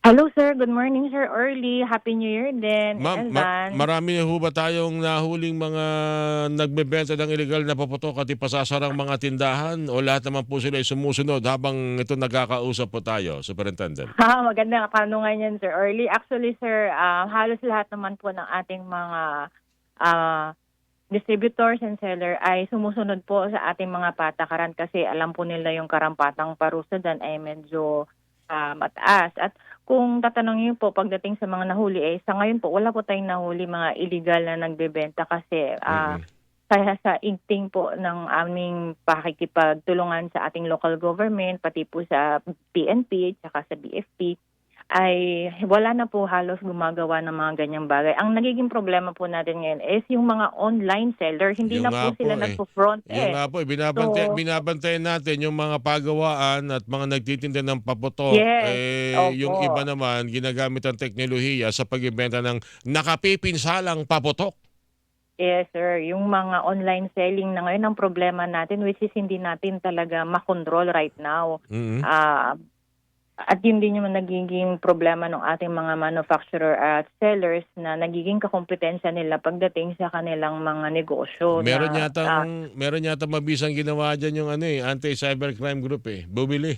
Hello sir, good morning sir Early. Happy New Year din. Ma'am, And ma- marami na ho ba tayong nahuling mga nagbebenta ng illegal na paputok at ipasasarang mga tindahan o lahat naman po sila ay sumusunod habang ito nagkakausap po tayo, Superintendent? ha, magandang katanungan yan sir Early. Actually sir, ah, halos lahat naman po ng ating mga ah, distributors and seller ay sumusunod po sa ating mga patakaran kasi alam po nila yung karampatang parusa dyan ay medyo ah, mataas. At kung tatanungin po pagdating sa mga nahuli, eh, sa ngayon po wala po tayong nahuli mga illegal na nagbebenta kasi ah, Mhm. kaya sa igting po ng aming pakikipagtulungan sa ating local government, pati po sa PNP at sa BFP, ay wala na po halos gumagawa ng mga ganyang bagay. Ang nagiging problema po natin ngayon is yung mga online seller, hindi Yung na po sila eh. nagpo-front Yung eh. nga po, eh, binabantay, So- binabantayan natin yung mga pagawaan at mga nagtitinda ng paputok. Yes, eh, opo. yung iba naman, ginagamit ang teknolohiya sa pagbibenta ng nakapipinsalang paputok. Yes, sir. Yung mga online selling na ngayon ang problema natin which is hindi natin talaga makontrol right now. Mhm. Ah, at yun din yung nagiging problema ng ating mga manufacturer at sellers na nagiging kakompetensya nila pagdating sa kanilang mga negosyo. Meron na, yata ah, meron yata mabisang ginawa diyan yung ano eh, anti-cybercrime group eh. Bumili.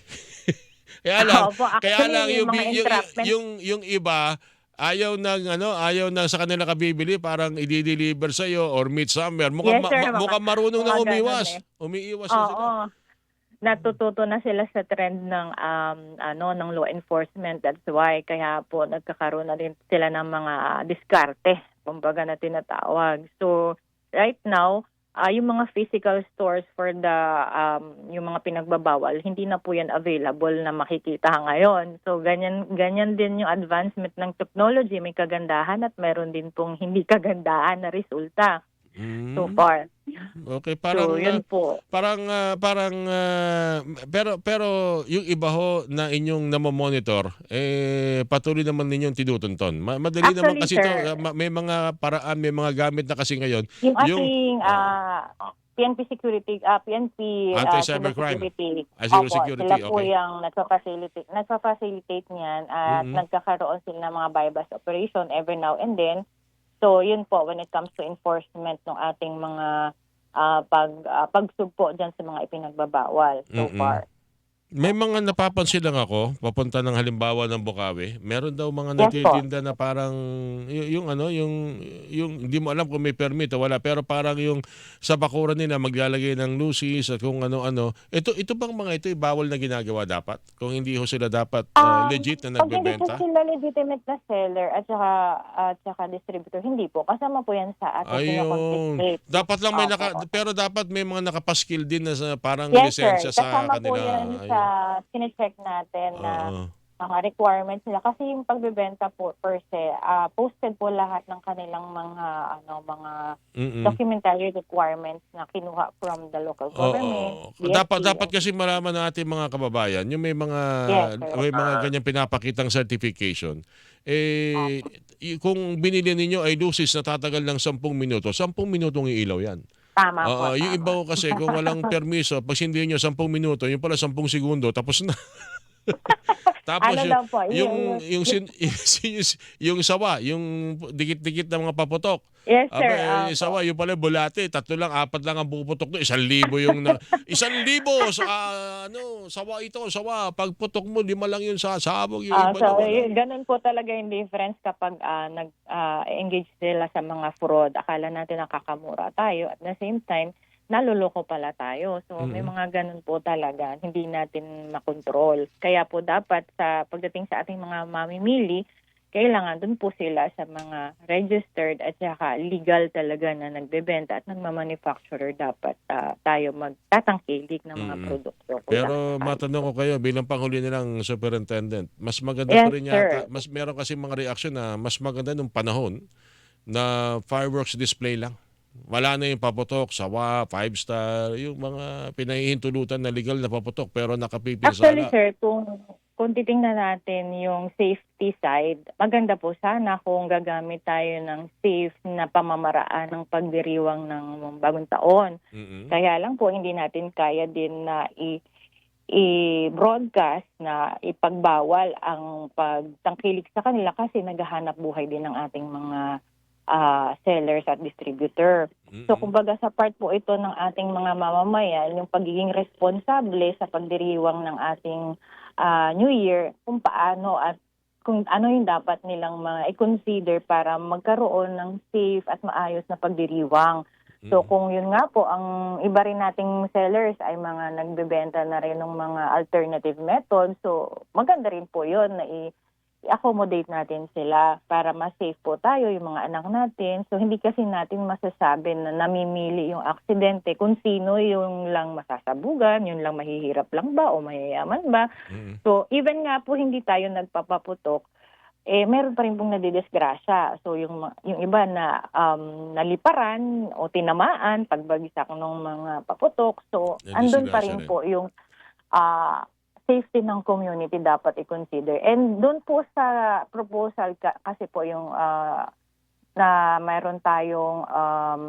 kaya lang, opo, kaya actually, lang yung, yung, yung, yung, yung iba ayaw nang ano, ayaw nang sa kanila kabibili, parang i-deliver sa iyo or meet somewhere. Mukhang, Yes, sir, ma- mukhang marunong na umiwas. eh. Umiiwas na sila. Oo. Natututo na sila sa trend ng um, ano ng law enforcement. That's why kaya po nagkakaroon na din sila ng mga diskarte, kumbaga na tinatawag. So right now, ah, yung mga physical stores for the um, yung mga pinagbabawal, hindi na po yan available na makikita ngayon. So ganyan ganyan din yung advancement ng technology, may kagandahan at meron din pong hindi kagandahan na resulta Mm. so far. Okay, parang so yun ah, po. parang ah, parang ah, pero pero yung iba ho na inyong namomonitor eh patuloy naman ninyong tinutunton. Ma- madali naman kasi Actually, to sir. ah, ma- may mga paraan, may mga gamit na kasi ngayon. Yung Yung- ating ah, PNP security, ah, PNP ah, Anti-cybercrime. cybersecurity, Ah, opo, sila po okay. yung nagpa-facilitate, nagpa-facilitate niyan at Mhm. nagkakaroon sila ng mga bypass operation every now and then. So, yun po when it comes to enforcement ng ating mga ah, pag ah, pagsugpo diyan sa mga ipinagbabawal so Mm-mm. far. May mga napapansin lang ako, papunta ng halimbawa ng Bukawi, meron daw mga nagtitinda na parang y- yung ano, yung yung hindi mo alam kung may permit o wala, pero parang yung sa bakuran nila maglalagay ng lucis at kung ano-ano. Ito ito bang mga ito ay bawal na ginagawa dapat? Kung hindi ho sila dapat uh, legit na Pag hindi po nagbebenta? sila legitimate na seller at saka, at saka distributor, hindi po. Kasama po yan sa ating Ayun. Dapat lang may naka opo. pero dapat may mga nakapaskill din na sa parang Yes, sir. lisensya sa Kasama po kanila. yan sa sinecheck natin na Oo. mga requirements nila. Kasi yung pagbebenta po per se, ah, posted po lahat ng kanilang mga ano mga Mm-mm. documentary requirements na kinuha from the local Oo. government. BFP, Dapat dapat kasi malaman natin mga kababayan, yung may mga Yes, sir. may mga ganyan pinapakitang certification. Eh y- kung binili ninyo ay lucis na tatagal ng 10 minuto, 10 minutong iilaw 'yan. Tama po. Oo, yung tama. iba ko kasi kung walang permiso, pag hindi niyo 10 minuto, yung pala 10 segundo tapos na. Tapos Ano yung, po, yung, yung- yung, sin- yung, yung sawa, yung dikit-dikit na mga paputok. Yes, sir. Aba, eh, yung sawa, yung pala bulate, tatlo lang, apat lang ang puputok doon. Isang libo yung, na, isang libo sa, ah, ano, sawa ito, sawa. Pagputok mo, lima lang yun sa sabog. Yung Ah, iba so, yun, ganun po talaga yung difference kapag ah, nag-engage sila sa mga fraud. Akala natin nakakamura tayo. At the same time, naluloko pala tayo. So, may Mhm. mga ganun po talaga. Hindi natin makontrol. Kaya po dapat sa pagdating sa ating mga mamimili, kailangan dun po sila sa mga registered at saka legal talaga na nagbebenta at nagmamanufacturer dapat ah, tayo magtatangkilik ng mga Mhm. produkto. Pero matanong ko kayo, bilang panghuli nilang superintendent, mas maganda Yes, pa rin yata, sir. mas meron kasi mga reaksyon na mas maganda nung panahon na fireworks display lang. Wala na yung paputok, sawa, five star, yung mga pinahihintulutan na legal na paputok pero Actually, nakapipinsala. sir, kung, kung titingnan natin yung safety side, maganda po sana kung gagamit tayo ng safe na pamamaraan ng pagdiriwang ng bagong taon. Mm-mm. Kaya lang po, hindi natin kaya din na i- i-broadcast na ipagbawal ang pagtangkilik sa kanila kasi naghahanap buhay din ng ating mga ah, sellers at distributor. So Mm-mm. kumbaga sa part po ito ng ating mga mamamayan, yung pagiging responsable sa pagdiriwang ng ating ah, New Year, kung paano at kung ano yung dapat nilang mga i-consider para magkaroon ng safe at maayos na pagdiriwang. So Mm-mm. kung yun nga po, ang iba rin nating sellers ay mga nagbebenta na rin ng mga alternative methods. So maganda rin po yun na i- i-accommodate natin sila para mas safe po tayo, yung mga anak natin. So hindi kasi natin masasabi na namimili yung aksidente kung sino yung lang masasabugan, yung lang mahihirap lang ba o mayayaman ba. Mm-mm. So even nga po hindi tayo nagpapaputok, eh meron pa rin pong nadidisgrasya. So yung yung iba na um, naliparan o tinamaan pagbagsak ng mga paputok. So andun pa rin rin. po yung ah, safety ng community dapat i-consider. And doon po sa proposal ka- kasi po yung ah, na mayroon tayong um,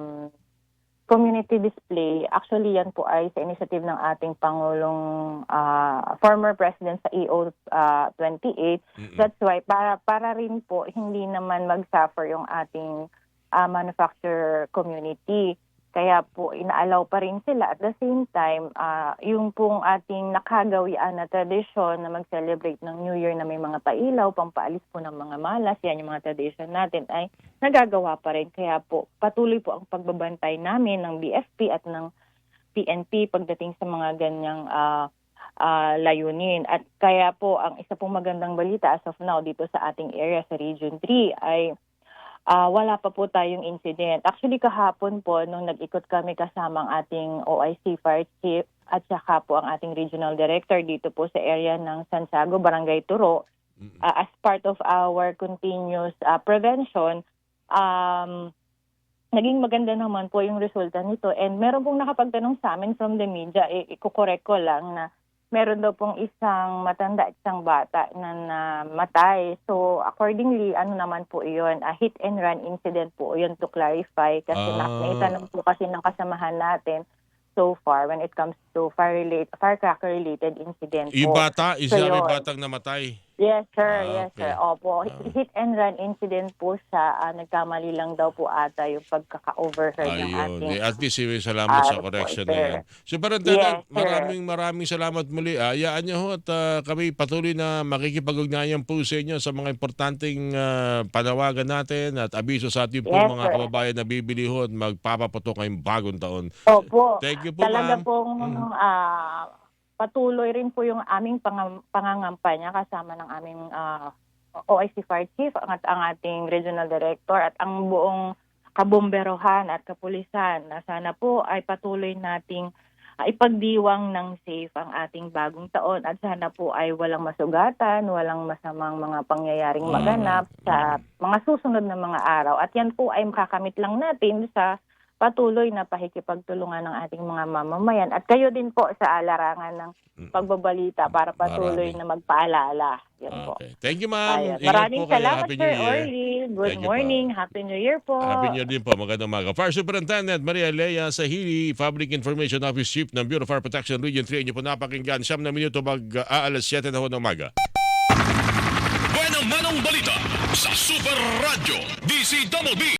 community display. Actually, yan po ay sa initiative ng ating Pangulong ah, former President sa EO ah, 28. Mm-mm. That's why para para rin po hindi naman mag-suffer yung ating ah, manufacturer community. Kaya po inaalaw pa rin sila at the same time ah, yung pong ating nakagawian na tradisyon na mag-celebrate ng New Year na may mga pailaw, pampaalis po ng mga malas, yan yung mga tradition natin ay nagagawa pa rin. Kaya po patuloy po ang pagbabantay namin ng BFP at ng PNP pagdating sa mga ganyang ah, ah, layunin. At kaya po ang isa pong magandang balita as of now dito sa ating area sa Region 3 ay ah, wala pa po tayong incident. Actually kahapon po nung nag-ikot kami kasama ang ating OIC Fire Chief at saka po ang ating Regional Director dito po sa area ng Santiago, Barangay Turo, uh, as part of our continuous uh, prevention, um, naging maganda naman po yung resulta nito. And meron pong nakapagtanong sa amin from the media, eh, ikukorek ko lang na meron daw pong isang matanda at isang bata na namatay. So accordingly, ano naman po iyon, a hit and run incident po yun to clarify kasi Ah. naitanong po kasi ng kasamahan natin so far when it comes to fire relate firecracker related incident Yung po. bata, isa So, may batang namatay. Yes, sir. Ah, yes, okay. sir. Opo. Ah. Hit and run incident po siya. Ah, nagkamali lang daw po ata yung pagkaka-overheard ng Ayun. ating... Eh, at least eh, salamat sa Ah, correction sir. na yan. Superintendent, Yes, sir. maraming maraming salamat muli. Ayaan niyo ho at ah, kami patuloy na makikipag-ugnayan po sa inyo sa mga importanteng ah, panawagan natin at abiso sa ating po Yes, mga sir. kababayan na bibili ho at magpapaputok ngayong bagong taon. Opo. Thank you po, Talaga ma'am. pong Mm. ah, patuloy rin po yung aming pangam- pangangampanya kasama ng aming ah, OIC Fire Chief at ang ating Regional Director at ang buong kabomberohan at kapulisan na sana po ay patuloy nating ah, ipagdiwang ng safe ang ating bagong taon at sana po ay walang masugatan, walang masamang mga pangyayaring Mm. maganap sa mga susunod na mga araw. At yan po ay makakamit lang natin sa patuloy na pakikipagtulungan ng ating mga mamamayan at kayo din po sa alarangan ng pagbabalita para patuloy Marami. na magpaalala. Yan po. Okay. Thank you, ma'am. Ayan. Ingat Maraming po kayo. salamat, Happy Sir New Year. Orly. Good Thank you po. morning. Happy New Year po. Happy New Year din po. Magandang umaga. Fire Superintendent Maria Lea Sahili, Public Information Office Chief ng Bureau of Fire Protection Region 3. Inyo po napakinggan. Siyam na minuto mag-aalas 7 na ho ng umaga. Buenang manong balita sa Super Radio DCWB